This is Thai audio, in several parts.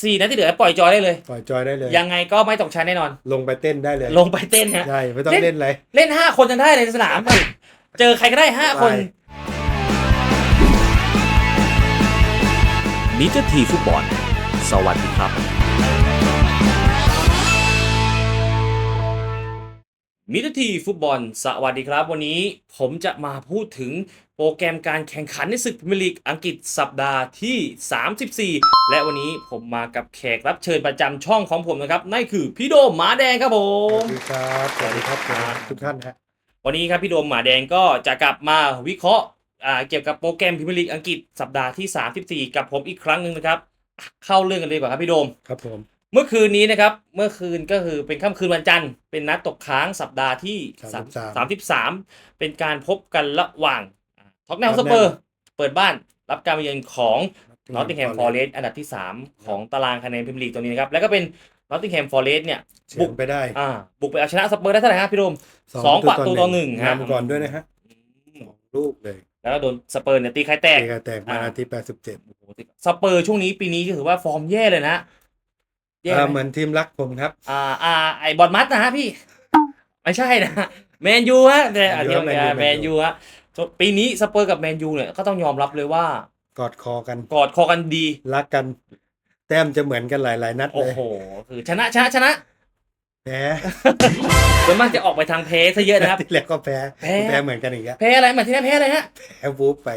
สี่นัดที่เหลือปล่อยจอยได้เลย ปล่อยจอยได้เลย ยังไงก็ไม่ตกชั้นแน่นอน ลงไปเต้นได้เลย ลงไปเต้นฮะใช่ไม่ต้องเล่นเล่นอะไรเล่นห้าคนยังได้เลยในสนาม เจอใครก็ได้ห้าคนได้มิเตอร์ทีฟุตบอล สวัสดีครับ มิตรทีฟุตบอล สวัสดีครับ วันนี้ผมจะมาพูดถึงโปรแกรมการแข่งขันในศึกพรีเมียร์ลีกอังกฤษสัปดาห์ที่ 34 และวันนี้ผมมากับแขกรับเชิญประจำช่องของผมนะครับ นั่นคือพี่โดมหมาแดงครับผสมวัสดีครับ สวัสดีครับครับทุกท่านฮะวันนี้ครับพี่โดมหมาแดงก็จะกลับมาวิเคราะห์อ่าเกี่ยวกับโปรแกรมพรีเมียร์ลีกอังกฤษสัปดาห์ที่ 34 กับผมอีกครั้งหนึ่งนะครับอะเข้าเรื่องกันเลยดีกว่าครับพี่โดม ครับผม เมื่อคืนนี้นะครับ เมื่อคืนก็คือเป็นค่ำคืนวันจันทร์ เป็นนัดตกค้างสัปดาห์ที่33 33 เป็นการพบกันระหว่างท็อกแนมสเปอร์ เปิดบ้านรับการมาเยือนของนอตติงแฮมฟอร์เรสต์อันดับที่ 3 ของตารางคะแนนพรีเมียร์ลีกตัวนี้นะครับ แล้วก็เป็นนอตติงแฮมฟอร์เรสต์เนี่ยเฉีบุยกงไปได้อ่าบุกไปเอาชนะสเปอร์ได้เท่าไหร่ครับพี่โดมสองประตูต่อหนึ่งฮะนำก่อนด้วยนะฮะสองลูกเลย แล้วก็โดนสเปอร์เนี่ยตีไข่แตกเอกแตกมาอ่านาที87โอ้โหสเปอร์ช่วงนี้ปีนี้ก็ถือว่าฟอร์มแย่เลยนะแย่อ่าไหเหมมือนทีมรักผมครับ อ่าอ่าไอบอลมัดนะฮะพี่ ไม่ใช่นะแมนยูฮะแต่อันนี้แมนยูแมนยูฮะปีนี้สเปอร์กับแมนยูเนี่ยก็ต้องยอมรับเลยว่ากอดคอกันกอดคอกันดี รักกัน แต้มจะเหมือนกันหลาย ๆ นัดโอ้เลยโห คือชนะชนะชนะ แพ้ส่วนมากจะออกไปทางเพซะเยอะนะครับ ที่แล้วก็แพ้แพ้ แพ้เหมือนกันอีกแล้วแพ้อะไรหมายที่นั่นแพ้อะไรฮะแพ้วูฟไป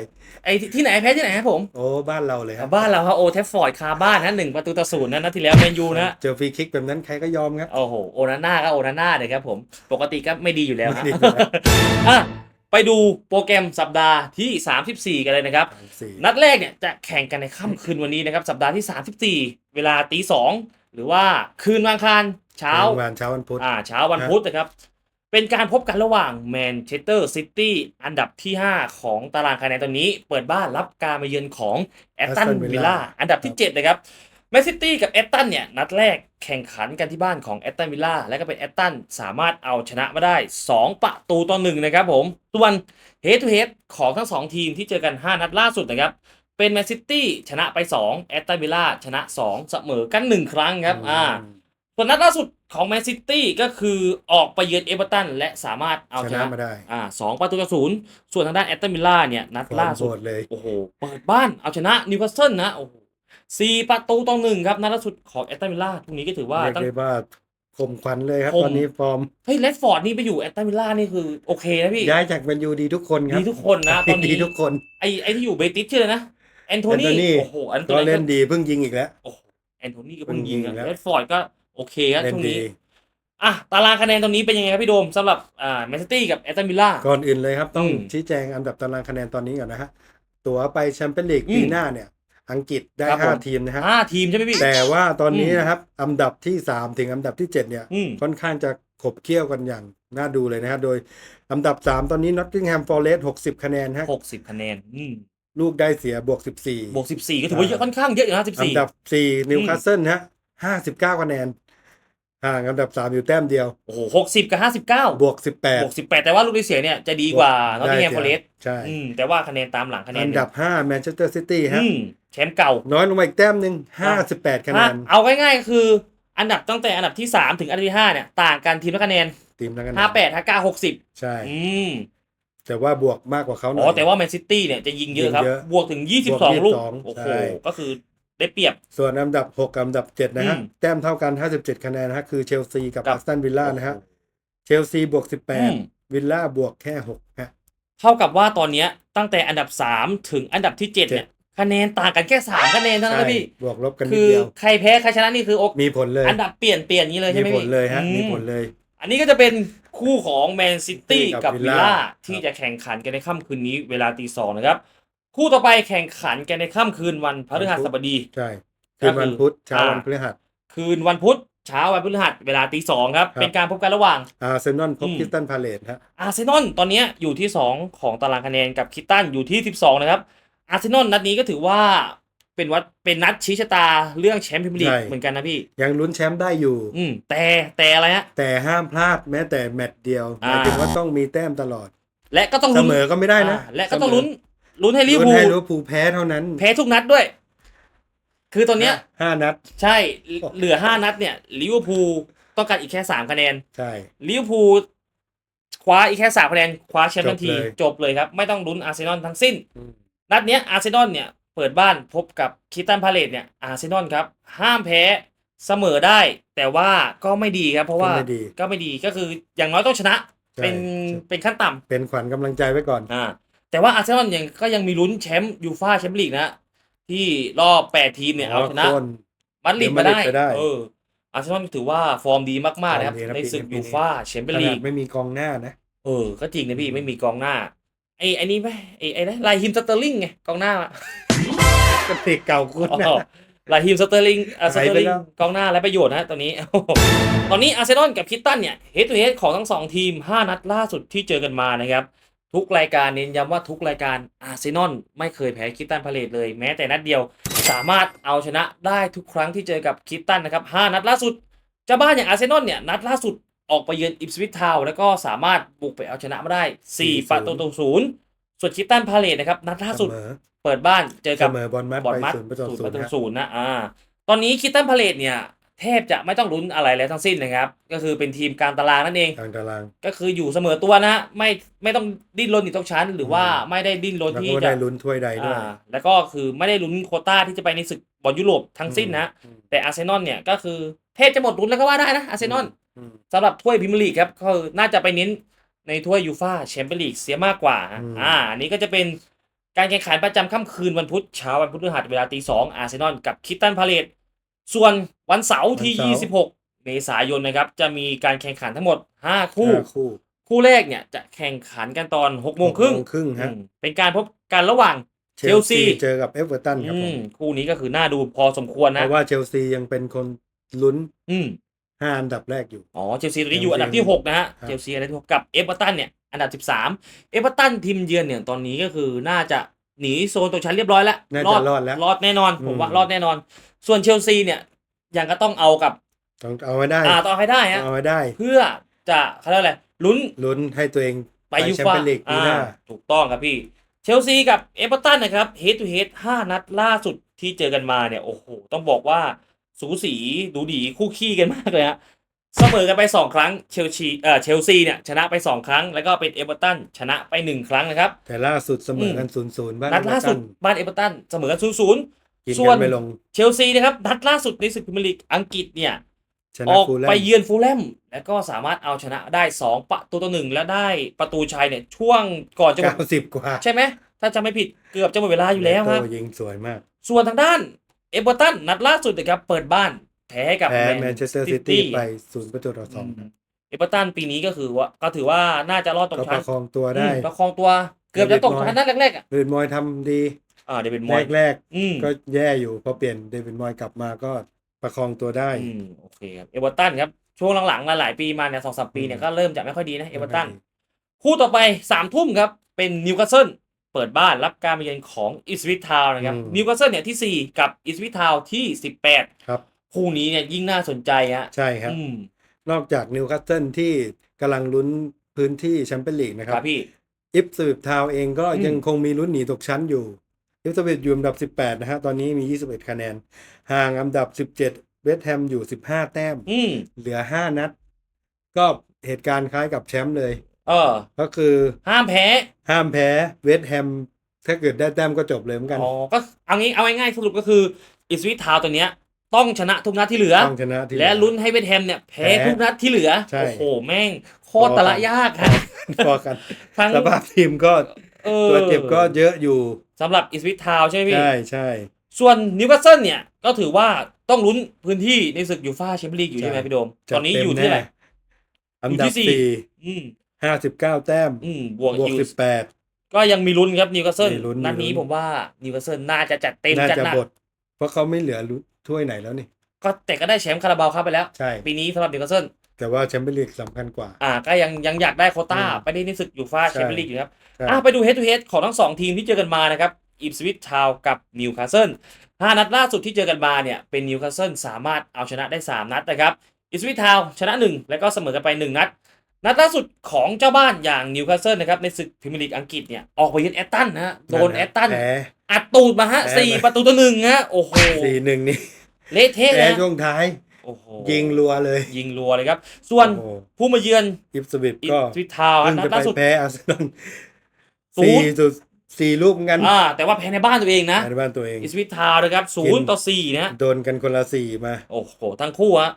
ไอที่ที่ไหนแพ้ที่ไหนครับผม โอ้บ้านเราเลยครับบ้านเราครับโอเทฟฟอร์ดคาบ้านนะหนึ่งประตูต่อศูนย์นะนัดที่แล้วแมนยูนะเจอฟรีคิกแบบนั้นใครก็ยอมครับ โอ้โหโอนาน่าก็โอนาน่าเลยครับผม ปกติก็ไม่ดีอยู่แล้วฮะไม่ดีอยู่แล้ว อะไปดูโปรแกรมสัปดาห์ที่ 34 กันเลยนะครับ สี่นัดแรกเนี่ยจะแข่งกันในค่ำคืนวันนี้นะครับ สัปดาห์ที่ 34 เวลาตีสองหรือว่าคืนวันอังคาร เช้าวันเช้าวันพุธอ่าเช้าวันพุธนะครับ เป็นการพบกันระหว่างแมนเชสเตอร์ซิตี้อันดับที่ 5 ของตารางคะแนนตอนนี้ เปิดบ้านรับการมาเยือนของแอตตัน Aston วิล Villa ล่าอันดับที่ 7 นะครับแมนซิตี้กับแอตตันเนี่ย นัดแรกแข่งขันกันที่บ้านของแอตตันวิลล่าและก็เป็นแอตตันสามารถเอาชนะมาได้ 2 ประตูต่อหนึ่งนะครับผมส่วนเฮดทูเฮดของทั้ง 2 ทีมที่เจอกัน 5 นัดล่าสุดนะครับเป็นแมนซิตี้ชนะไป 2 แอตตันวิลล่าชนะ 2 เสมอกัน 1 ครั้งครับอ่า ส่วนนัดล่าสุดของแมนซิตี้ก็คือออกไปเยือนเอเวอร์ตันและสามารถเอาชชนะนะมาได้อ่าสองประตูต่อศูนย์ส่วนทางด้านแอตตันวิลล่าเนี่ยนัดล่าสุดโหดเลยโอ้โหเปิดบ้านเอาชนะนิวคาสเซิลนะโอ้โหสี่ประตูต่อหนึ่งครับนัดล่าสุดของแอตตันวิลล่าตรงนี้ก็ถือว่าเรียกตั้งได้ว่าคมควันเลยครับคมตอนนี้ฟอร์มเฮ้ยเลดฟอร์ดนี่ไปอยู่แอตตันวิลล่านี่คือโอเคนะพี่ย้ายจากแมนยูดีทุกคนครับดีทุกคนนะตอนดีนี้ทุกคนไอไอที่อยู่เบติสชื่ออะไรนะแอนโทนี Anthony โอ้โหแอนโทก็นีเล่นดีเพิ่งยิงอีกแล้วโอ้โหแอนโทนีก็เพิ่งยิงเพิ่งยิงแล้วเลดฟอร์ดก็โอเคครับเล่นช่วงดีนี้ อะตารางคะแนนตรงนี้เป็นยังไงครับพี่โดมสำหรับอ่าแมนซิตี้กับแอตตันวิลล่า ก่อนอื่นเลยครับ ต้องอืมชี้แจงอันดับตารางคะแนนตอนนี้ก่อนนะฮะตั๋วไปแชมเปี้ยนลีกอืมปีหน้าเนี่ย อังกฤษได้ ครับห้าผมทีมนะฮะ ห้าทีมใช่ไหมพี่ แต่ว่าตอนนี้อืมนะครับ อันดับที่สามถึงอันดับที่เจ็ดเนี่ย อืม ค่อนข้างจะขบเคี่ยวกันอย่างน่าดูเลยนะฮะโดยอันดับสามตอนนี้นอตติงแฮมฟอร์เรสต์หกสิบคะแนนฮะหกสิบคะแนนอืมลูกได้เสียบวกสิบสี่บวกสิบสี่ก็ถือว่าเยอะค่อนข้างเยอะอยู่นะสิบอัสี่นดับสี่นิวคาสเซิลฮะห้าสิบเก้าคะแนน ห่างอันดับสามอยู่แต้มเดียว โอ้โหหกสิบกับห้าสิบเก้าบวกสิบแปดบวกสิบแปดแต่ว่าลูกที่เสียเนี่ยจะดีกว่านอตติงแฮมฟอร์เรสต์ใช่อืมแต่ว่าคะแนนตามหลังคะแนน อันดับห้าแมนเชสเตอร์ซิตี้ฮะอืมแชมป์เก่า น้อยลงมาอีกแต้มหนึ่งห้าสิบแปดคะแนนอะเอาง่ายๆคือ อันดับตั้งแต่อันดับที่สามถึงอันดับที่ห้าเนี่ยต่างกันทีมละคะแนน ทีมทั้งนั้นห้าแปดห้าเก้าหกสิบใช่ อืมแต่ว่าบวกมากกว่าเขาหน่อ๋ออยแต่ว่าแมนซิตี้เนี่ยจะยิงเยอะครับยิงเยอะบวกถึงยี่สิบบวกสองลูก22โอ้โหใช่ก็คือ ได้เปรียบ ส่วนอันดับหกกับอันดับเจ็ดนะฮะ อืมแต้มเท่ากัน 57 คะแนนนะฮะ คือเชลซีกับกับ อาร์ตันวิลล่านะฮะ เชลซีบวก อืม 18 วิลล่าบวกแค่ 6 ฮะ เท่ากับว่าตอนเนี้ยตั้งแต่อันดับสามถึงอันดับที่เจ็ดเนี่ย คะแนนต่างกันแค่สามคะแนนเท่านั้นใช่นะพี่ บวกลบกันนิคืดอเดียว ใครแพ้ใครชนะนี่คือโอมีผลเลย อันดับเปลี่ยนเปลี่ยนอย่างนี้เลยใช่มีไหมผพี่ลเลยฮะ อืมีผลเลย อันนี้ก็จะเป็นคู่ของแมนซิตี้กักับบวิลล่า Villa ที่จะแข่งขันกันในค่ำคืนนี้เวลาตีสองนะครับ คู่ต่อไปแข่งขันกันในค่ำคืนวันพฤหัสบดี ใช่คืนวันพุธเช้าอ่าวันพฤหัส คืนวันพุธเช้าวันพฤหัสเวลาตีสองครับครับเป็นการพบกันระหว่างอาร์เซนอลพบอืมคริสตันพาเลตฮะอาร์เซนอลตอนเนี้ยอยู่ที่ 2 ของตารางคะแนนกับคิตตันอยู่ที่ 12 นะครับ อาร์เซนอลนัดนี้ก็ถือว่าเป็นวัดเป็นนัดชี้ชะตาเรื่องแชมป์พรีเมียร์ลีกใช่เหมือนกันนะพี่ ยังลุ้นแชมป์ได้อยู่ อืมแต่แต่อะไรฮะแต่ห้ามพลาดแม้แต่แมตช์เดียวหอ่ามายถึงว่าต้องมีแต้มตลอด และก็ต้องเสลุ้นมอก็ไม่ได้นะอ่าและก็ต้องลุ้น ลุ้นให้ลิเวอลุ้ร์นพูให้ลลิเวอร์พูลแพ้เท่านั้นแพ้ทุกนัดด้วย คือตอนเนี้ย ห้านัด ใช่เหลือห้านัดเนี่ยลิเวอร์พูลต้องการอีกแค่สามคะแนนใช่ ลิเวอร์พูลคว้าอีกแค่สามคะแนนคว้าแชมป์ทันที จบเลย จบเลยครับ ไม่ต้องลุ้นอาร์เซนอลทั้งสิ้น อืมนัดเนี้ยอาร์เซนอลเนี่ย เปิดบ้านพบกับคิตันพาเลตเนี่ยอาร์เซนอลครับ ห้ามแพ้เสมอได้ แต่ว่าก็ไม่ดีครับ เพราะว่าก็ไม่ดี ก็ไม่ดีก็คืออย่างน้อยต้องชนะใช่เป็นเป็นขั้นต่ำเป็นขวัญกำลังใจไว้ก่อน อ่า แต่ว่าอาร์เซนอลยังก็ยังมีลุ้นแชมป์ยูฟ่าแชมเปี้ยนลีกนะ ที่รอบแปดทีมเนี่ยเอาชนะโค่มาดริดมาได้เดี๋ยวมาดริดไปได้ เออ อาร์เซนอลถือว่าฟอร์มดีมากๆนะครับฟอร์มดีนะในศึกปีนี้ยูฟ่าแชมเปี้ยนขลีนาดกไม่มีกองหน้านะ เออ ก็จริงนะพี่ไม่มีกองหน้า ไอ้ไอ้นี่ไหมไอ้ไอ้นะลายฮิมสเตอร์ลิงไงกองหน้าอะ ก็เตะเก่าคุณอ๋นะอลายฮิมสเตอร์ลิงอะสหายเตอไปร์ลิงแล้ว กองหน้าและประโยชน์นะตอนนี้ ตอนนี้อาร์เซนอลกับคิตตันเนี่ยเฮดทูเฮดของทั้งสองทีม 5 นัดล่าสุดที่เจอกันมานะครับ ทุกรายการเน้นย้ำว่าทุกรายการอาร์เซนอลไม่เคยแพ้คิตตันพาเลตเลยแม้แต่นัดเดียว สามารถเอาชนะได้ทุกครั้งที่เจอกับคิตตันนะครับ5นัดล่าสุดเจ้าบ้านอย่างอาร์เซนอลเนี่ยนัดล่าสุดออกไปเยือนอิปสวิททาวน์แล้วก็สามารถบุกไปเอาชนะมาได้ 4 ประตูต่อศูนย์ส่วนคิตตันพาเลตนะครับนัดล่าสุดเสมอเปิดบ้านเจอเสกับมอบอลมัดบอลไปมัดศูนย์ประตูศูนย์ศูปนระย์ตูนะศูนย์นะอ่าตอนนี้คิตตันพาเลตเนี่ย แทบจะไม่ต้องลุ้นอะไรแล้วทั้งสิ้นนะครับ ก็คือเป็นทีมกลางตารางนั่นเองทางตารางก็คืออยู่เสมอตัวนะไม่ไม่ต้องดิ้นรนหนีตกชั้น หรือว่าอืมไม่ได้ดิ้นรนแล้วที่ก็จะได้ลุ้นถ้วยใดด้วย อ่าแล้วก็คือไม่ได้ลุ้นโควต้าที่จะไปในศึกบอลยุโรปทั้งสิ้นนะอืม แต่อาร์เซนอลเนี่ยก็คือแทบจะหมดลุ้นแล้วก็ว่าได้นะอาร์เซนอล อืม สำหรับถ้วยพรีเมียร์ลีกครับก็คือน่าจะไปเน้นในถ้วยยูฟ่าแชมเปี้ยนลีกเสียมากกว่าฮะอืม อ่าอันนี้ก็จะเป็นการแข่งขันประจำค่ำคืนวันพุธเช้าวันพฤหัสเวลาตีสองอาร์เซนอลกับคิตตันพาเลต ส่วนวันเสาร์ที่ 26 เมษายนนะครับ จะมีการแข่งขันทั้งหมด 5 คู่ ห้าคู่คู่แรกเนี่ยจะแข่งขันกันตอน6โมงครึ่งหกโมงครึ่งฮะอืมเป็นการพบกันระหว่าง เชเชลลซีซี เจอกับเอเวอร์ตันครับผอืมมคู่นี้ก็คือน่าดูพอสมควรเพนะราะว่าเชลซียังเป็นคนลุ้นอืมห้าอันดับแรกอยู่ อ๋อเชลซีตอนนี้อยู่อันดับที่ 6 นะฮะครับ เชลซีอันดับที่หกกับเอเวอร์ตันเนี่ยอันดับ 13 เอเวอร์ตันทีมเยือนเนี่ยตอนนี้ก็คือน่าจะหนีโซนตกชั้นเรียบร้อยแล้วน่าจะรอดแล้ว รอดแน่นอนอืมผมว่ารอดแน่นอน ส่วนเชลซีเนี่ยยังก็ต้องเอากับต้องเอาไว้ได้อ่าต้องเอาให้ได้ฮะเอาไว้ได้ เพื่อจะเขาเรียกอะไรลุ้นลุ้นให้ตัวเองไปยูแชมฟ่าเปี้ยนลีกปีอ่าหน้าถูกต้องครับพี่ เชลซีกับเอเวอร์ตันนะครับเฮดทูเฮดห้านัดล่าสุดที่เจอกันมาเนี่ยโอ้โหต้องบอกว่าสูสีดูดีคู่ขี้กันมากเลยฮะเสมอกันไป 2 ครั้งเชลซีเอ่อเชลซีเนี่ยชนะไป 2 ครั้ง แล้วก็เป็นเอเวอร์ตันชนะไป 1 ครั้งนะครับ แต่ล่าสุดเสมอกันศูนย์ศูนย์บ้านนัดล่าสุดเอเวอร์บ้านเอเวอร์ตันเสมอกันศูนย์ศูนย์ตัน กินส่วกันน ไปลง เชลซีนะครับนัดล่าสุดในศึกพรีเมียร์ลีกอังกฤษเนี่ย ชอนะอกฟูลแลมไปเยือนฟูลแลมแล้วก็สามารถเอาชนะได้ 2 ประตูต่อหนึ่งและได้ประตูชัยเนี่ยช่วงก่อนจะหมดเก้าสิบกว่าใช่ไหมถ้าจำไม่ผิดเกือบจะหมดเวลาอยู่แล้วครับโตยิงสวยมาก ส่วนทางด้านเอเวอร์ตันนัดล่าสุดนะครับเปิดบ้านแพ้กับแพ้แมแมนนเชสเตอร์ซิตี้ไปศูนย์ประตูต่อสองเอเวอร์ตันปีนี้ก็คือว่าก็ถือว่าน่าจะรอดตกก็ปชั้นระคองตัวได้ อืมประคองตัวเกือบจะตกชั้นนัดแรกๆอะเดวิดมอยทำดี อ่าเดวิดมแรอยกแรกอืมๆก็แย่อยู่พอเปลี่ยนเดวิดมอยกลับมาก็ประคองตัวได้ อืมโอเคครับเอเวอร์ตันครับ ช่วงหลังๆหลายๆปีมาเนี่ยสองสามปีเนี่ยอืมก็เริ่มจะไม่ค่อยดีนะเอเวอร์ตัน คู่ต่อไปสามทุ่มครับ เป็นนิวคาสเซิลเปิดบ้านรับการมาเยือนของอิสวิททาวนะครับอืม นิวคาสเซิลเนี่ยที่ 4 กับอิสวิททาวที่ 18 ครับ คู่นี้เนี่ยยิ่งน่าสนใจฮะใช่ครับ อืมนอกจากนิวคาสเซิลที่กำลังลุ้นพื้นที่แชมเปี้ยนลีกนะคครัรับบพี่ อิฟสวิปทาวเองก็อืม ยังคงมีลุ้นหนีตกชั้นอยู่ อิฟสวิปอยู่อันดับ 18 นะฮะ ตอนนี้มี 21 คะแนน ห่างอันดับ 17 เวสต์แฮมอยู่ 15 แต้ม อืมเหลือ 5 นัด ก็เหตุการณ์คล้ายกับแชมป์เลย เออ ก็คือห้ามแพ้ห้ามแพ้เวสต์แฮม ถ้าเกิดได้แต้มก็จบเลยเหมือนกัน อ๋อก็เอางี้เอาง่ายๆสรุปก็คืออิสวิททาวตัวเนี้ย ต้องชนะทุกนัดที่เหลือ ต้องชนะที่และลุ้นให้เวสต์แฮมเนี่ยแพ้แพ้ทุกนัดที่เหลือ ใช่ โอ้โห แม่ง โคตรตะละยากฮะพอกัน ทั้ง สภาพทีมก็เออ ตัวเจ็บก็เยอะอยู่สำหรับอิสวิททาวใช่ไหมพี่ ใช่ใช่ส่วนนิวคาสเซิลเนี่ย ก็ถือว่าต้องลุ้นพื้นที่ในศึกยูฟ่าแชมเปี้ยนลีกอยู่ใช่ไหมใช่พี่โดมตจัดอนนี้เต็มอยู่ที่แน่ไหนอันดับอยู่ที่สี่สี่อืมห้าสิบเก้าแต้มอืมบวกบวกอยู่สิบแปดก็ยังมีลุ้นครับนิวคาสเซิลมีลุ้นนัดนี้มีลุ้นผมว่านิวคาสเซิลน่าจะจัดเต็มน่าจัดจะหนักบทเพราะเขาไม่เหลือลุ้นถ้วยไหนแล้วนี่ก็แต่ก็ได้แชมป์คาราบาวครับไปแล้วใช่ปีนี้สำหรับนิวคาสเซิล แต่ว่าแชมเปี้ยนลีกสำคัญกว่า อ่าก็ยังยังอยากได้โควต้าอืมไปได้ในศึกยูฟ่าใช่แชมเปี้ยนลีกอยู่ครับใช่อะไปดูเฮดทูเฮดของทั้งสองทีมที่เจอกันมานะครับอิปสวิตทาวกับนิวคาสเซิลห้านัดล่าสุดที่เจอกันมาเนี่ยเป็นนิวคาสเซิลสามารถเอาชนะได้ 3 นัดนะครับอิปสวิตทาวชนะ 1 แล้วก็เสมอกันไป 1 นัด นัดล่าสุดของเจ้าบ้านอย่างนิวคาสเซิลนะครับในศึกพรีเมียร์ลีกอังกฤษเนี่ยออกไปเยือนแอตตันนะฮะโดนแอตตันแพ้อัดตูดมาฮะแพ้สี่ไปประตูต่อหนึ่งฮะโอ้โหสี่หนึ่งนี่เละเทะเลแพ้ยช่วงท้าย โอ้โหยิงรัวเลย ยิงรัวเลยครับ ส่วนโอ้โหผู้มาเยือนอิฟสวิตอิก็ทวิทาวน์ฮะเพิ่งนัดจะไปล่าสุดแพ้อาร์เซนอลศูสี่นย์จุดสี่ลูกเหมือนกันอ่าแต่ว่าแพ้ในบ้านตัวเองนะในบ้านตัวเองอิสวิททาวน์นะครับศูนย์ต่อสี่นะโดนกันคนละสี่มา โอ้โห ทั้งคู่ฮะ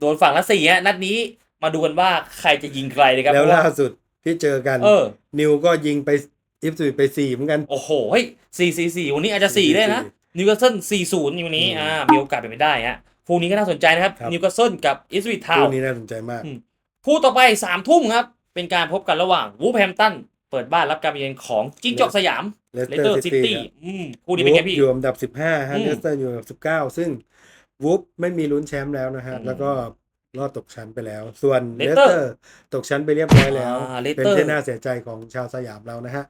โดนฝั่งละสี่ฮะนัดนี้มาดูกันว่าใครจะยิงใครนะครับแล้วเพระล่าสุดที่เจอกันเออนิวก็ยิงไปอิฟสวิตไปสี่เหมือนกัน โอ้โหเฮ้ยสี่สี่สี่วันนี้อาจจะสี่ได้นะนิวคาสเซิลสี่ศูนย์อยู่นี้อืมอ่ามีโอกาสเป็นไปได้ฮะ คู่นี้ก็น่าสนใจนะครับครับ นิวคาสเซิลกับอิสวิททาวคู่น์นี้น่าสนใจมากอืมคู่ต่อไปสามทุ่มครับ เป็นการพบกันระหว่างวูฟแฮมตันเปิดบ้านรับการเยือนของจิ้งจอกสยามเลสเลเตเตออร์ร์ซิซิตี้ตี้อืมคู่นี้เป็นไงพี่อยู่อันดับสิบห้าฮะอืมเลสเตอร์อยู่อันดับสิบเก้าซึ่งวูฟไม่มีลุ้นแชมป์แล้วนะฮะอืมแล้วก็รอดตกชั้นไปแล้ว ส่วนเลเลสสเตอร์เตอร์ตกชั้นไปเรียบร้อยแล้วอ่าเลสเป็นเตอร์ที่น่าเสียใจของชาวสยามเรานะฮะ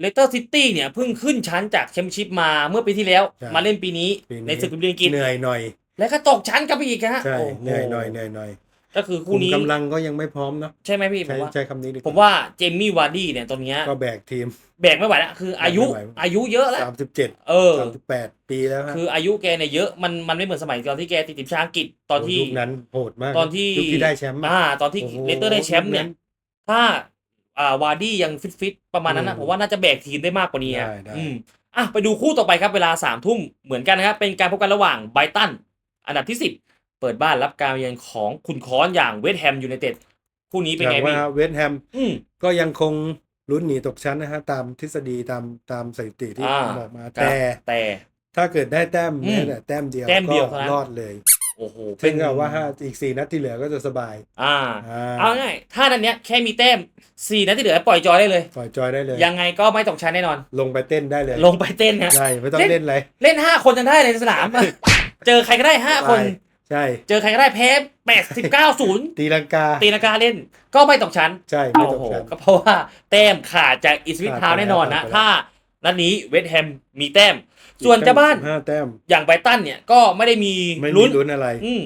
เลสเตอร์ซิตี้เนี่ยเพิ่งขึ้นชั้นจากแชมเปี้ยนชิพมาเมื่อปีที่แล้ว ใช่มาเล่นปีนี้ปีนี้ ในศึกพรีเมียร์ลีกอังกฤษเหนื่อยหน่อยแล้วก็ตกชั้นกันไปอีกฮะใช่โอ้โเหนื่อยหน่อยเหนื่อยหน่อยก็คือคุคู่มนี้กำลังก็ยังไม่พร้อมเนาะใช่ไหมพี่ผใช้มว่า ใช้คำนี้ดีกผมว่าเจมี่วาร์ดี้เนี่ยตอนเนี้ยก็แบกทีม แบกไม่ไหวแล้วคืออายุแบกไม่ไหว อายุเยอะแล้วสามสิบเจ็ดเออสามสิบแปดปีแล้วฮะคืออายุแกเนี่ยเยอะมันมันไม่เหมือนสมัยตอนที่แกติดทีมชาติอังกฤษตอนที่ ยุคนั้นโหดมากตอนที่ ยุคที่ได้แชมป์อะ อ่า ตอนที่โอ้โหเลสเตอร์ได้แชมป์เนี่ย ยุคถ้า อ่าวาร์ดี้ยังฟิตฟิตๆประมาณนั้นนะอืมผมว่าน่าจะแบกทีมได้มากกว่านี้อะได้ได้ อืมอะไปดูคู่ต่อไปครับเวลาสามทุ่มเหมือนกันนะครับเป็นการพบกันระหว่างไบรตันอันดับที่สิบเปิดบ้านรับการเยือนของขุนค้อนอย่างเวสต์แฮมยูไนเต็ดคู่นี้เป็นอไงย่างพี่ว่าเวสต์แฮมอืม ก็ยังคงลุ้นหนีตกชั้นนะฮะตามทฤษฎีตามตามสถิติที่อ่าบอกมาครับแต่แต่ ถ้าเกิดได้แต้มอืมแม้แต่แต้มเดียวแต้มเดียวก็เท่านั้น รอดเลยโอ้โหซึ่งก็ว่าห้าอีกสี่นัดที่เหลือก็จะสบายอ่า อ่าเอาง่ายถ้านันเนี้ยแค่มีแต้มสี่นัดที่เหลือปล่อยจอยได้เลย ปล่อยจอยได้เลย ยังไงก็ไม่ตกชั้นแน่นอน ลงไปเต้นได้เลยลงไปเต้นฮะใช่ไม่ต้องเล่นเล่นอะไรเล่นห้าคนยังได้ในสนาม เจอใครก็ได้ห้าคน ใช่ เจอใครก็ได้แพ้แปดสิบเก้าศูนย์ตีลังกา ตีลังกาเล่น ก็ไม่ตกชั้นใช่ ไม่โอ้ตกโหชั้น ก็เพราะว่าแต้มขาดจากอิสวิทขาดทาวน์ไปแล้วแน่นอนนะ ขาดไปแล้ว ถ้านัดนี้เวสต์แฮมมีแต้ม ส่วนเจ้าบ้านห้าแต้มอย่างไบรตันเนี่ยก็ไม่ได้มีไม่มีลุ้น ลุ้นอะไร อืม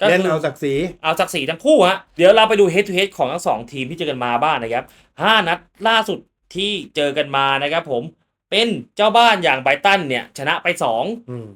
ก็เล่นคือเอาศักดิ์ศรีเอาศักดิ์ศรีทั้งคู่ฮะเดี๋ยวเราไปดู head to head ของทั้งสองทีมที่เจอกันมาบ้างนะครับห้านัดล่าสุดที่เจอกันมานะครับผมเป็นเจ้าบ้านอย่างไบรตันเนี่ยชนะไป2อืม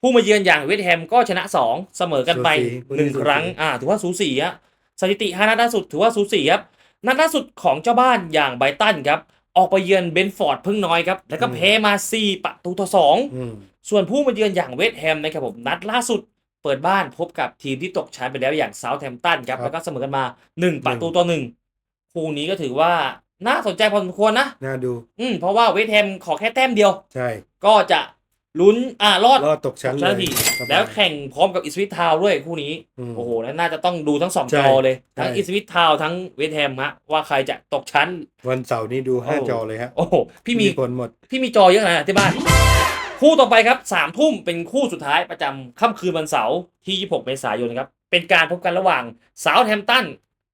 ผู้มาเยือนอย่างเวสต์แฮมก็ชนะ 2 เสมอกันไปสูสีคู่นี้1ครั้งสูสีอ่า ถือว่าสูสีฮะสถิติ5นัดล่าสุดถือว่าสูสีครับ นัดล่าสุดของเจ้าบ้านอย่างไบรตันครับ ออกไปเยือนเบนฟอร์ดเพิ่งน้อยครับ แล้วก็แพ้มา 4 ประตูต่อ2อืมส่วนผู้มาเยือนอย่างเวสต์แฮมนะครับผมนัดล่าสุดเปิดบ้านพบกับทีมที่ตกชั้นไปแล้วอย่างเซาท์แฮมป์ตันครับครับ แล้วก็เสมอกันมา 1 ประตูต่อหนึ่งคู่นี้ก็ถือว่าน่าสนใจพอสมควรนะ น่าดู อืมเพราะว่าเวสต์แฮมขอแค่แต้มเดียว ใช่ ก็จะ ลุ้นอ่ารอดรอดตกชั้นชั้นเลยทีสบาย แล้วแข่งพร้อมกับอิสวิททาวน์ด้วยคู่นี้มโอ้โหแล้วน่าจะต้องดูทั้งสองใช่จอเลย ทั้งใช่ อิสวิททาวน์ทั้งเวสต์แฮมฮะว่าใครจะตกชั้น วันเสาร์นี้ดูห้าโอ้ จอเลยฮะโอ้โหพี่มี ผลหมด พี่มีจอเยอะนะที่บ้าน คู่ต่อไปครับสามทุ่มเป็นคู่สุดท้ายประจำค่ำคืนวันเสาร์ที่ 26 เมษายนนะครับ เป็นการพบกันระหว่างเซาท์แฮมป์ตัน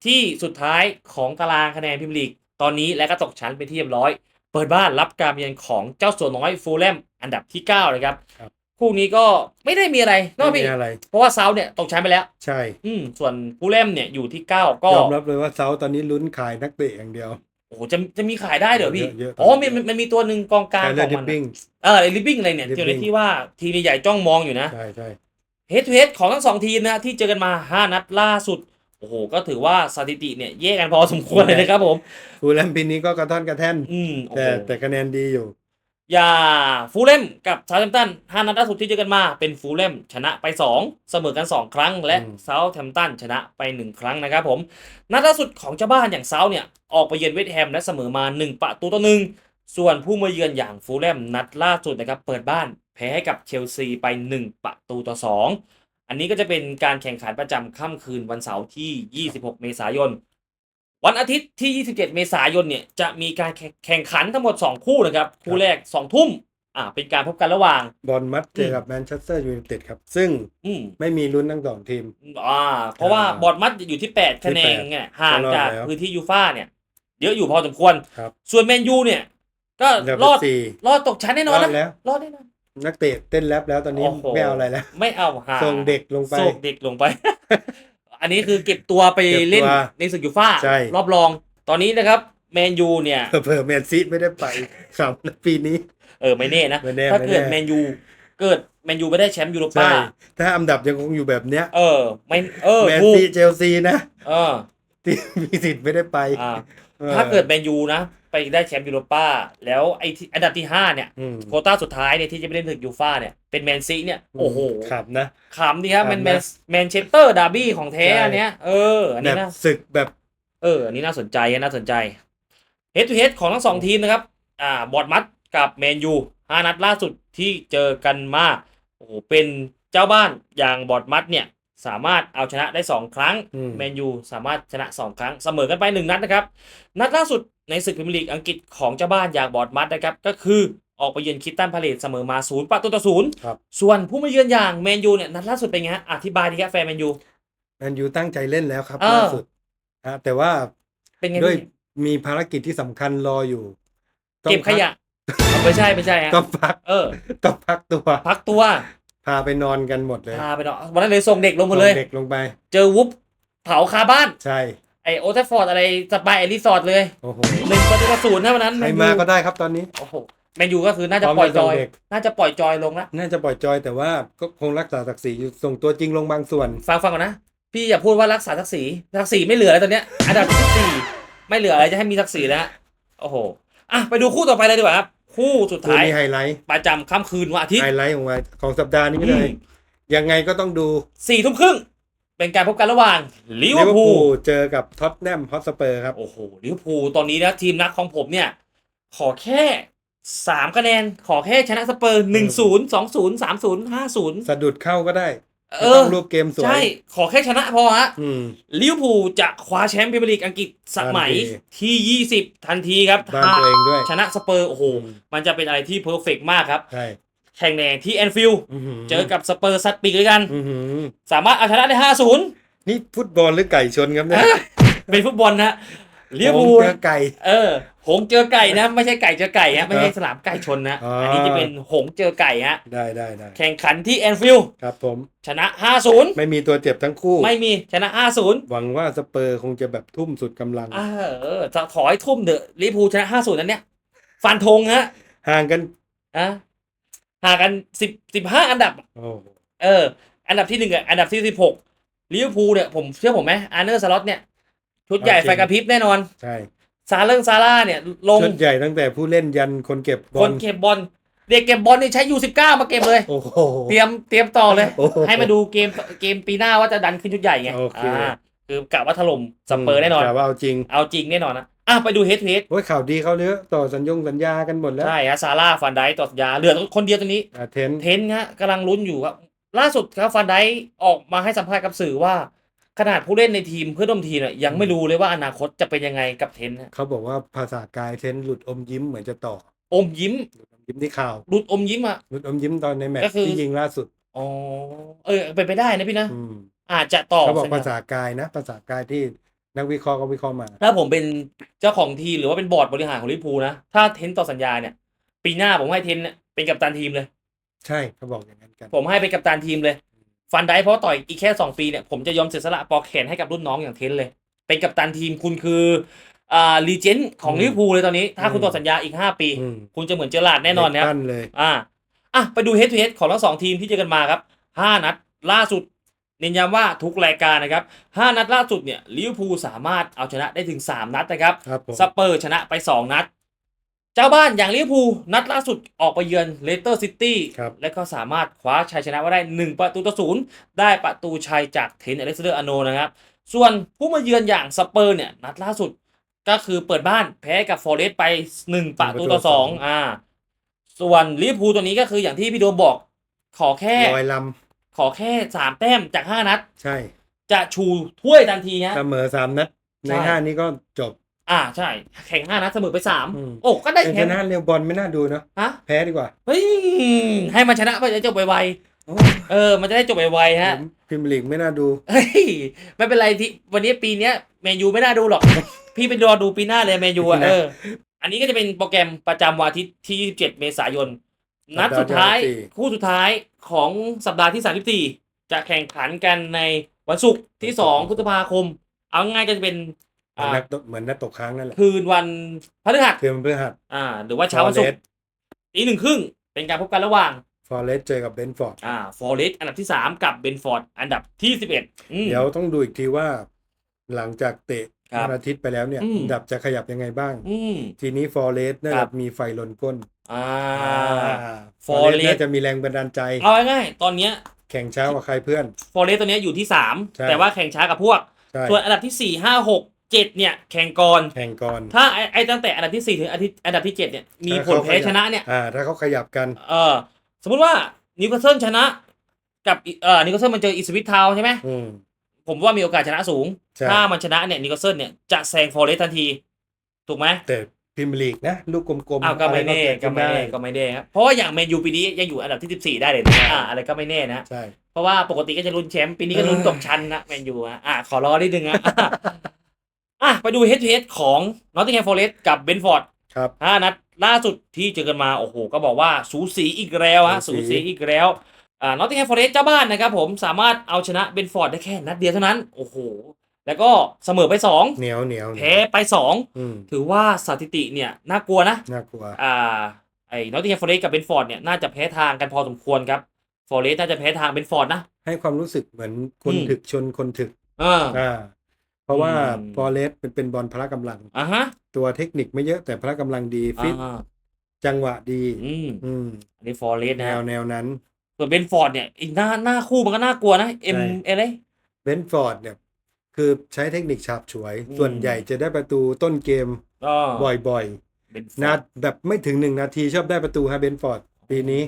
ที่สุดท้ายของตารางคะแนนพรีเมียร์ลีก ตอนนี้และก็ตกชั้นไปนที่เรียบร้อย เปิดบ้านรับการเยือนของเจ้าสัวน้อยฟูลแลม อันดับที่9เลยครับครับคู่นี้ก็ไม่ได้มีอะไรนอกไม่พี่มีอะไรเพราะว่าเซาท์เนี่ยตกชั้นไปแล้ว ใช่ อืมส่วนฟูลแลมเนี่ยอยู่ที่9ก็ยอมรับเลยว่าเซาตอนนี้ลุ้นขายนักเตะอย่างเดียวโอ้โหจะจะมีขายได้เหรอพี่เยอะเยอะอ๋อมันมันมันมีตัวหนึ่งกองกลางไคลขเลอองร์ดิมัปนปิ้งเออไอ้ลิฟบิ้งอะไรเนี่ย Lipping ที่ที่ว่าทีมใหญ่ๆจ้องมองอยู่นะใช่ใช่เฮดทูเฮดของทั้งสองทีมนะที่เจอกันมา5นัดล่าสุดโอ้โห ก็ถือว่าสถิติเนี่ยแย่กันพอสมควรเลยนะครับผมฟูลแลมปีนี้ก็กระท่อนกระแท่นอืมโอ้แต่โหแต่คะแนนดีอยู่ อย่าฟูลเลมกับเซาท์แฮมป์ตัน5นัดล่าสุดที่เจอกันมาเป็นฟูลเลมชนะไป 2 เสมอกัน 2 ครั้ง และอืมเซาท์แฮมป์ตันชนะไป 1 ครั้งนะครับผม นัดล่าสุดของเจ้าบ้านอย่างเซาท์เนี่ย ออกไปเยือนเวสต์แฮมและเสมอมา 1 ประตูต่อหนึ่งส่วนผู้มาเยือนอย่างฟูลแลมนัดล่าสุดนะครับเปิดบ้านแพ้ให้กับเชลซีไป 1 ประตูต่อ 2 อันนี้ก็จะเป็นการแข่งขันประจำค่ำคืนวันเสาร์ที่ 26 เมษายน วันอาทิตย์ที่ 27 เมษายนเนี่ยจะมีการแข่งแข่งขันทั้งหมด 2 คู่นะครับ คู่แรก 2 ทุ่มอ่าเป็นการพบกันระหว่างบอลมัดเจอกับแมนเชสเตอร์ยูไนเต็ดครับ ซึ่งอืมไม่มีลุ้นทั้งสองทีม อ่าเพราะว่าอ่าบอร์ดมัดอยู่ที่ 8 คะแนนที่แปดไงห่างจากก็รอดแล้วพื้นที่ยูฟ่าเนี่ยเยอะอยู่พอสมควร ครับส่วนแมนยูเนี่ย ก็อันดับรอดสี่รอดตกชั้นแน่นรออนดนะแล้วรอดแน่นอนนักเตะเต้นแรปแล้วตอนนี้โอ้โหไม่เอาอะไรแล้ว ไม่เอาหาส่งเด็กลงไปส่งเด็กลงไป อันนี้คือเก็บตัวไปเก็บตัวเล่นในศึกยูฟ่าใช่รอบรอง ตอนนี้นะครับแมนยูเนี่ยเผื่อแมนซีไม่ได้ไปครับปีนี้ เออ ไม่แน่นะไม่แน่ถ้าไม่เกิดแน่แมนยูเกิดแมนยูไม่ได้แชมป์ยูโรใช่ป้าถ้าอันดับยังคงอยู่แบบเนี้ย เออไม่เออแมนถูกซีเชลซีนะ เออที่มีสิทธิ์ไม่ได้ไปอ่าออถ้าเกิดแมนยูนะ ไปได้แชมป์ยูโรป้า แล้วไอ้ที่อันดับที่ห้าเนี่ยอืม โควต้าสุดท้ายเนี่ยที่จะไปเล่นถึงยูฟ่าเนี่ยเป็นแมนซีเนี่ยโอ้โหครับนะ ขำดีครับขำนะแมนแมนแมนเชสเตอร์ดาร์บี้ของแท้ใช่อันเนี้ยเอออันแบนี้บนะศึกแบบเอออันนี้น่าสนใจน่าสนใจ head to head ของทั้งสองทีมนะครับอ่าบอร์ดมัดกับแมนยูห้านัดล่าสุดที่เจอกันมาโอ้โหเป็นเจ้าบ้านอย่างบอร์ดมัดเนี่ยสามารถเอาชนะได้2ครั้ง อืม แมนยูสามารถชนะ 2 ครั้งเสมอกันไป 1 นัดนะครับ นัดล่าสุด ในศึกพรีเมียร์ลีกอังกฤษของเจ้าบ้านอย่างบอร์ดมัดนะครับก็คือออกไปเยือนคิตตันพาเลตเสมอมาศูนย์ประตูต่อศูนย์ครับ ส่วนผู้มาเยือนอย่างแมนยูเนี่ยนัดล่าสุดเป็นไงฮะอธิบายดีครับแฟนแมนยู แมนยูตั้งใจเล่นแล้วครับเออ ล่าสุดฮะแต่ว่าเป็นไงด้วยพี่มีภารกิจที่สำคัญรออยู่ต้องเก็บขยะเอาไม่ใช่ไม่ใช่ฮะต้องพักเออ ต้องพักตัว พักตัวพาไปนอนกันหมดเลยพาไปเนาะวันนั้นเลยส่งเด็กลงหมดเลยเด็กลงไป เจอวุบเผาคาบ้าน ใช่ ไอโอเทฟฟอร์ดอะไรสปายไอรีสอร์ทเลยโอ้โหหนึ่งประตูต่อศูนย์นะวันนั้นใครแนยูมาก็ได้ครับตอนนี้ โอ้โหแมนยูก็คือน่าจะพร้อมปล่อยจอยจะส่งเด็ก น่าจะปล่อยจอยลงละน่าจะปล่อยจอยแต่ว่าก็คงรักษาศักดิ์ศรีอยู่ส่งตัวจริงลงบางส่วน ฟังฟังก่อนนะ พี่อย่าพูดว่ารักษาศักดิ์ศรีศักดิ์ศรีไม่เหลือแล้วตอนเนี้ยอันดับที่สี่ไม่เหลืออะไรจะให้มีศักดิ์ศรีแล้วโอ้โหอะไปดูคู่ต่อไปเลยดีกว่าครับคู่สุดคู่ท้ายนี้ไฮไลท์ ประจำค่ำคืนวันอาทิตย์ไฮไลท์ของวันของสัปดาห์นี้เลย ยังไงก็ต้องดูสี่ทุ่มครึ่ง เป็นการพบกันระหว่างลิเวอร์พูลเจอกับท็อตแนมฮอตสเปอร์ครับ โอ้โหลิเวอร์พูลตอนนี้นะทีมนักของผมเนี่ย ขอแค่สามคะแนน ขอแค่ชนะสเปอร์หนึ่งศูนย์สองศูนย์สามศูนย์ห้าศูนย์สะดุดเข้าก็ได้เอไม่ต้อองรูปเกมสวย ใช่ ขอแค่ชนะพอฮะอืมลิเวอร์พูลจะคว้าแชมป์พรีเมียร์ลีกอังกฤษสมัยทันทีที่ 20 ทันทีครับบ้านตัวเองด้วย ชนะสเปอร์ โอ้โหอืมมันจะเป็นอะไรที่เพอร์เฟกมากครับใช่ แข่งแน่ที่แอนฟิลด์อื้อหืเจอกับสเปอร์ซัดปีกด้วยกันอื้อหือสามารถเอาชนะได้5-0นี่ฟุตบอลหรือไก่ชนครับเนี่ยเป็นฟุตบอลนะลิเวอร์ผมพูลเจอไก่เออ หงส์เจอไก่นะ ไม่ใช่ไก่เจอไก่ฮะไม่ใช่สนามไก่ชนนะอ๋ออัอันนี้จะเป็นหงส์เจอไก่ฮะได้ได้ได้แข่งขันที่แอนฟิลด์ครับผมชนะ 5-0 ไม่มีตัวเจ็บทั้งคู่ ไม่มีชนะ 5-0 หวังว่าสเปอร์คงจะแบบทุ่มสุดกำลัง เออจะขอให้ทุ่มเดอะลิเวอร์พูลชนะ 5-0 นั้นเนี่ย ฟันธงฮะห่างกันอะ ห่างกันสิบสิบห้าอันดับ โอ้เออ อันดับที่หนึ่งกับอันดับที่สิบหกลิเวอร์พูลเนี่ยผมเชื่อผมไหมอาร์เนอร์สล็อตเนี่ย ชุดใหญ่ไฟกระพริบแน่นอน ใช่ซาเลิงซาร่าเนี่ยลง ชุดใหญ่ตั้งแต่ผู้เล่นยันคนเก็บบคอลนเก็บบอลเด็กเก็บบอลนี่ใช้ยูสิบเก้ามาเก็บเลย โอ้โห เตรียมเตรียมต่อเลย โอ้โให้มาดูเกมเกมปีหน้าว่าจะดันขึ้นชุดใหญ่ไงโอเค อ่าคือกะว่าถล่มสเปอร์แน่นอน แต่ว่าเอาจริง เอาจริงแน่นอนนะ อะไปดูเฮดเฮดโอ้ยข่าวดีเขาเนื้อะต่อสัญญงสัญญากันหมดแล้วใช่ฮะซาร่าฟันไดต่อสัญญาเหลือคนเดียวตัวนี้อ่าเทนเทนฮะกำลังลุ้นอยู่ครับ ล่าสุดครับฟันไดออกมาให้สัมภาษณ์กับสื่อว่า ขนาดผู้เล่นในทีมเพื่อนร่วมทีมเนี่ยยังไม่รู้เลยว่าอนาคตจะเป็นยังไงกับเทนฮะเขาบอกว่าภาษากายเทนหลุดอมยิ้มเหมือนจะต่อ อมยิ้มหลุดอมยิ้มที่ข่าวหลุดอมยิ้มอะหลุดอมยิ้มตอนในแมตก็ช์คือที่ยิงล่าสุดอ๋อเออเป็นไปได้นะพี่นะอืมอาจจะต่อเขาบอกสัญญภาษากายนะ ภาษากายที่ นักวิเคราะห์ก็วิเคราะห์มา ถ้าผมเป็นเจ้าของทีมหรือว่าเป็นบอร์ดบริหารของลิเวอร์พูลนะ ถ้าเทนต่อสัญญาเนี่ย ปีหน้าผมให้เทนเนี่ยเป็นกัปตันทีมเลย ใช่เขาบอกอย่างนั้นกัน ผมให้เป็นกัปตันทีมเลย ฟันไดเพราะต่อยอีกแค่สองปีเนี่ยผมจะยอมเสียสละปอกแขนให้กับรุ่นน้องอย่างเทนเลย เป็นกัปตันทีมคุณคืออ่าลีเจนด์ของลิเวอร์พูลเลยตอนนี้ ถ้าคุณต่อสัญญาอีกห้าปี อืม คุณจะเหมือนเจอราร์ดแน่นอนนะครับตั้นเลย อ่า อะ ไปดูเฮด o ูเฮดของทั้งสองทีมที่เจอกันมาครับห้านัด ล่าสุด เน้นย้ำว่าทุกรายการนะครับห้านัดล่าสุดเนี่ยลิเวอร์พูลสามารถเอาชนะได้ถึงสามนัดนะครับครับผม สเปอร์ชนะไป 2 นัด เจ้าบ้านอย่างลิเวอร์พูลนัดล่าสุดออกไปเยือนเลสเตอร์ซิตี้ครับ และก็สามารถคว้าชัยชนะมาได้ 1 ประตูต่อศูนย์ได้ประตูชัยจากเทนอเล็กซานเดอร์อาโนนะครับ ส่วนผู้มาเยือนอย่างสเปอร์เนี่ยนัดล่าสุดก็คือเปิดบ้านแพ้กับฟอเรสต์ไป 1 ประตูต่อสองอ่า ส่วนลิเวอร์พูลตัวนี้ก็คืออย่างที่พี่โดมบอกขอแค่ ลอยล ขอแค่สามแต้มจาก5นัดำใช่ จะชูถ้วยทันทีฮะ เสมอสามนัดในใช่ ห้านี้ก็จบอ่าใช่ แข่ง5นัดเสมอไปสามอืมโอ้ก็ได้แต่แชชมป์นะเร็วบอลไม่น่าดูเนอะฮะแพ้ดีกว่าเฮ้ยให้มันชนะไปจะจบไวโอ้ๆเออ มันจะได้จบไวๆฮะพิมพ์ลีกไม่น่าดู เฮ้ยไม่เป็นไรที่วันนี้ปีเนี้ยแมนยูไม่น่าดูหรอก พี่ไปรอดูปีหน้าเลยแมนยูอะนะ เออ อันนี้ก็จะเป็นโปรแกรมประจำวันอาทิตย์ที่ 27 เมษายน นัดสุดท้าย สัปดาห์ที่คู่สุดท้าย ของสัปดาห์ที่ 34 จะแข่งขันกันในวันศุกร์ที่สองพฤษภาคม เอาง่ายๆก็จะเป็นเหมือนอ่านักตกเหมือนนักตกค้างนั่นแหละคืนวันพฤหัสคือมันเพื่อหัดอ่า หรือว่าเช้าวันศุก Forest ร์ตีหนึ่งครึ่งเป็นการพบกันระหว่างฟอร์เรสเจอกับเบนฟอร์ดอ่าฟอร์เรสอันดับที่สามกับเบนฟอร์ดอันดับที่สิบเอ็ดเดี๋ยวต้องดูอีกทีว่า หลังจากเตะครับวันอาทิตย์ไปแล้วเนี่ยอืมอันดับจะขยับยังไงบ้างอืมทีนี้ฟอร์เรสน่าครัจะบมีไฟลนก้น อ่าฟอร์เรส Forest น่าจะมีแรงบันดาลใจ เอาง่ายๆตอนเนี้ยแข่งเช้ากว่าใครเพื่อนฟอร์เรสตัวเนี้ยอยู่ที่สามใช่แต่ว่าแข่งช้ากับพวกใช่ส่วนอันดับที่สี่ห้าหกเจ็ดเนี่ยแข่งก่อนแข่งก่อนถ้าไอ้ไอ้ตั้งแต่อันดับที่สี่ถึงอันดับอันดับที่เจ็ดเนี่ยมีผลแพ้ชนะเนี่ยอ่าถ้าเขาขยับกันเออสมมุติว่านิวคาสเซิลชนะ กับอีเอ่อนิวคาสเซิลมันเจออิสวิททาวน์ใช่ไหมอืมผมว่ามีโอกาสชนะสูงใช่ถ้ามันชนะเนี่ยนิวคาสเซิลเนี่ยจะแซงฟอร์เรสทันที ถูกไหมแต่ พิมยร์ลีกนะ ลูกกลมๆอ้าวก็ไม่แน่อะไรก็เดไม่ขึ้นแน่ได้ก็ไม่แน่ครับเพราะว่าอย่างแมนยูปีนี้ยังอยู่อันดับที่ 14 ได้เลยนะอ่าอะไรก็ไม่แน่นะ ใช่ เพราะว่าปกติก็จะลุ้นแชมป์ปีนี้ก็ลุ้นตกชั้นนะแมนยูอะอะขอรอนิดนึงนะอะไปดูเฮด o เฮดของนอตติงแฮมฟอเรสกับเบนฟอร์ดครับ ห้านัดล่าสุดที่เจอกันมาโอ้โหก็บอกว่าสูสีอีกแล้วฮะสูสูสี สีอีกแล้วอ่านอตติงแฮมฟอเรสเจ้าบ้านนะครับผมสามารถเอาชนะเบนฟอร์ดได้แค่นัดเดียวเท่านั้นโอ้โห แล้วก็เสมอไป2เหนียวเหนียวแพ้ไปอืม2ถือว่าสถิติเนี่ยน่ากลัวนะ น่ากลัว อ่าไอ้นอตติงแฮมฟอเรสกับเบนฟอร์ดเนี่ยน่าจะแพ้ทางกันพอสมควรครับฟอเรสน่าจะแพ้ทางเบนฟอร์ดนะ ให้ความรู้สึกเหมือนคนอืม ถึกชนคนถึกเออ อ่าเพราะว่าอืม ฟอร์เรสเป็นเป็นบอลพละกำลัง อะฮะตัวเทคนิคไม่เยอะแต่พละกำลังดีฟิตอ่าจังหวะดี อืมอืมอันนี้ฟอร์เรสแนนะวแนวนั้น ส่วนเบนฟอร์ดเนี่ยอีกหน้าหน้าคู่มันก็น่ากลัวนะเอ็มใช่อะไรเบนฟอร์ดเนี่ย คือใช้เทคนิคฉาบฉวย อืม ส่วนใหญ่จะได้ประตูต้นเกมก็บ่อยเบนฟๆอนัร์ดดแบบไม่ถึงหนึ่งนาทีชอบได้ประตูฮะเบนฟอร์ดปีนี้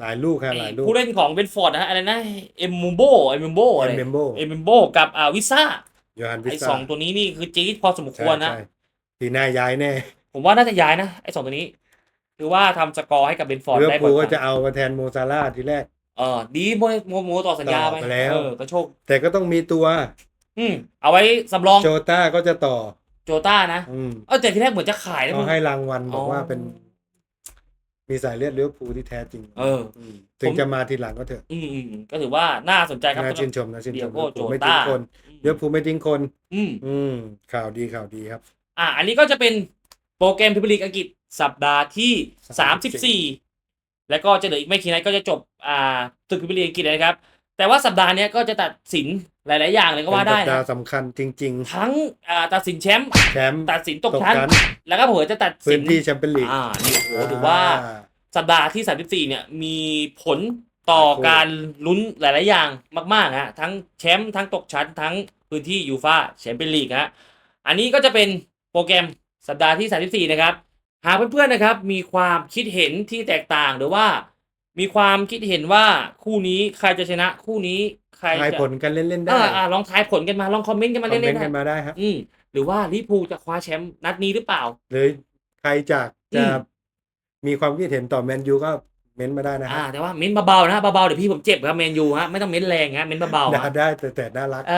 หลายลูกฮะหลายลูกผู้เล่นของเบนฟอร์ดนะฮะอะไรนะเอ็มมูโบเอ็มมูโบอะไรเอ็มเบมโบเอ็มมูโบกับอ่าวิซ่าโยฮันวิไอ้ซ่าสองตัวนี้นี่คือจี๊ดพอสมคใช่วรนะ ใช่ปีหน้าย้ายแน่ผมว่าน่าจะย้ายนะไอ้สองตัวนี้ คือว่าทำสกอร์ให้กับเบนฟอร์ดเรือได้พูลบ่ก็อยจะเอามาแทนโมซาร่าห์ทีแรก เออดีโมโมโมต่อสัญญาต่อไปไปแล้ว เออก็โชคแต่ก็ต้องมีตัว อืมเอาไว้สำรองโจต้าก็จะต่อ โจต้านะอืมเออแต่ที่แรกเหมือนจะขายนะเขามึง ให้รางวัลบอกว่าอ๋อเป็น มีสายเลือดเลี้ยวภูลที่แท้จริงเออมถึงจะมาทีหลังก็เถอะอืมอืมอืมก็ถือว่าน่าสนใจครับ น่าสำหรับชื่นชมนะชื่นเดีชยมโก้ลิเวอร์พูลไม่โจต้า ทิ้งคนเลี้ยวภูลไม่ทิ้งคน อืม อืม ข่าวดีข่าวดีครับ อะอันนี้ก็จะเป็นโปรแกรมพิมพ์ลีกอังกฤษสัปดาห์ที่ 34แล้วก็จะเหลืออีกไม่กี่นัดก็จะจบอ่าศึกพิมพ์ลีกอังกฤษนะครับ แต่ว่าสัปดาห์เนี้ยก็จะตัดสินหลาย ๆ อย่างเลยก็ว่าได้เป็นสัปดานะห์สำคัญจริง ทั้งอ่าตัดสินแชมป์ๆ แชมป์ตัดสินตตกกชั้นชั้น แล้วก็เผื่อจะตัดพื้สินนที่แชมเปี้ยนลีกอ่านี่โอ้โหถือว่าสัปดาห์ที่ 34 เนี่ยมีผลต่อหลายคู่การลุ้นหลาย ๆ อย่างมาก ๆ ฮะ ทั้งแชมป์ทั้งตกชั้น ทั้งพื้นที่ยูฟาแชมเปี้ยนลีกฮะอันนี้ก็จะเป็นโปรแกรมสัปดาห์ที่ 34 นะครับ หากเพื่อน ๆ นะครับ มีความคิดเห็นที่แตกต่างหรือว่า มีความคิดเห็นว่าคู่นี้ใครจะชนะ คู่นี้ใครทายจะผลกันเล่นๆได้อ่าอ่าลองทายผลกันมาลองคอมเมนต์กันคอมามเล่เมนนต์ๆกันนะมาได้ครับอืมหรือว่าลิเวอร์พูลจะคว้าแชมป์นัดนี้หรือเปล่า หรือใครจากอืจะมมีความคิดเห็นต่อแมนยูก็เม้นต์มาได้นะคอ่ารับแต่ว่าเม้นเบาๆนะเบาๆเดี๋ยวพี่ผมเจ็บครับแมนยูฮะไม่ต้องเม้นแรงฮะเม้นเบาๆด่าฮะได้แต่แต่น่ารักเออ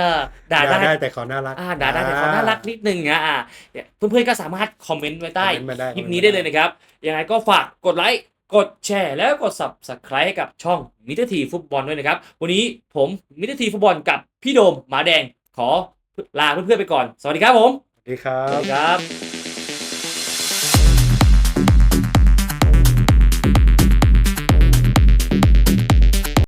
ด่าได้ได้แต่เขาน่ารักอ่าด่าได้แต่เขาน่ารักนิดนึงนะอ่าเนี่ยเพื่อนๆก็สามารถคอมเมนต์ไว้ใต้คอมเมนต์มาได้คลิปนี้ได้เลยนะครับ ยังไงก็ฝากกดไลค์ กดแชร์แล้วกด subscribe ให้กับช่องมิเตอร์ทีฟุตบอลด้วยนะครับ วันนี้ผมมิเตอร์ทีฟุตบอลกับพี่โดมหมาแดงขอลาเพื่อนๆไปก่อน สวัสดีครับผม สวัสดีครัสวัสบดีครับ